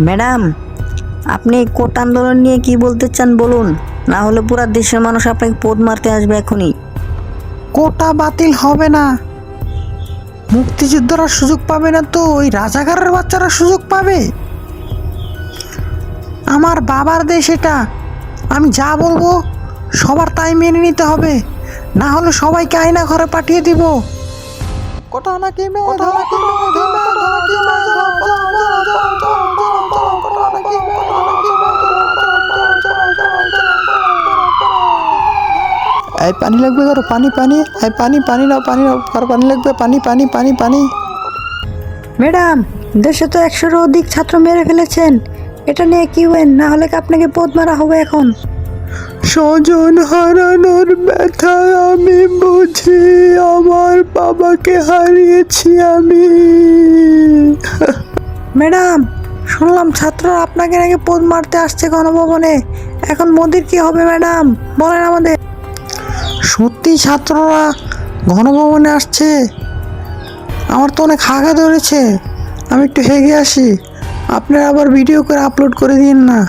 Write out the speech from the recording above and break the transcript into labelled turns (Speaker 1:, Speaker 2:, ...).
Speaker 1: Madam, আপনি coat আন্দোলন নিয়ে কি বলতে চান বলুন? না হলে পুরা দেশের মানুষ আপনাকে পোদ মারতে আসবে এখনই।
Speaker 2: কোটা বাতিল হবে না। মুক্তিযোদ্ধারা সুযোগ পাবে না তো, ওই রাজাকারের বাচ্চারা সুযোগ পাবে? আমার বাবার দেশ এটা। আমি যা বলব, সবার তাই মেনে নিতে হবে। না হলে সবাইকে আয়না ঘরে পাঠিয়ে দিব। কোটা নাকি মেধা এই পানি লাগবে কারও পানি পানি এই পানি পানি নাও পানি নাও কারও পানি লাগবে পানি পানি পানি পানি।
Speaker 1: ম্যাডাম দেশে তো একশোরও অধিক ছাত্র মেরে ফেলেছেন। এটা নিয়ে কি হবেন? না হলে কি আপনাকে পদ মারা হবে এখন?
Speaker 2: স্বজন হারানোর ব্যথা আমি বুঝি আমার বাবাকে হারিয়েছি আমি। ম্যাডাম শুনলাম ছাত্ররা আপনাকে নাকি পদ মারতে আসছে গণভবনে। এখন মোদির কি হবে ম্যাডাম? বলেন আমাদের। সত্যি ছাত্ররা ঘনভবনে আসছে? আমার তো অনেক হাগা ধরেছে। আমি একটু হেগে আসি। আপনারা আবার ভিডিও করে আপলোড করে দিন না।